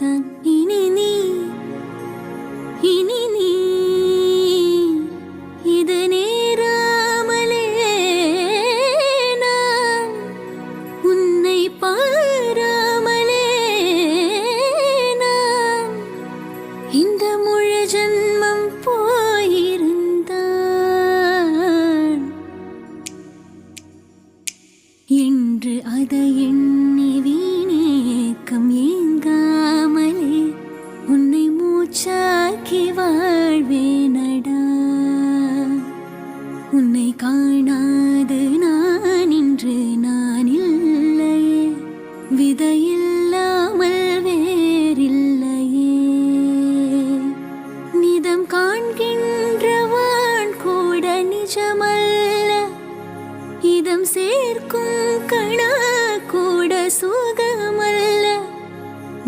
தான் இனி நீ இனி நீ இது நேராமலே நான். உன்னை பாராமலே நான். இந்த முழு அதை எண்ண மூச்சாக்கி வாழ்வேனடா உன்னை காணாது நான் இன்று நான் இல்லை விதையில்லாமல் வேறில்லையே. நிதம் காண்கின்றவான் கூட நிஜமல்ல. இதம் சேர்க்கும் கணா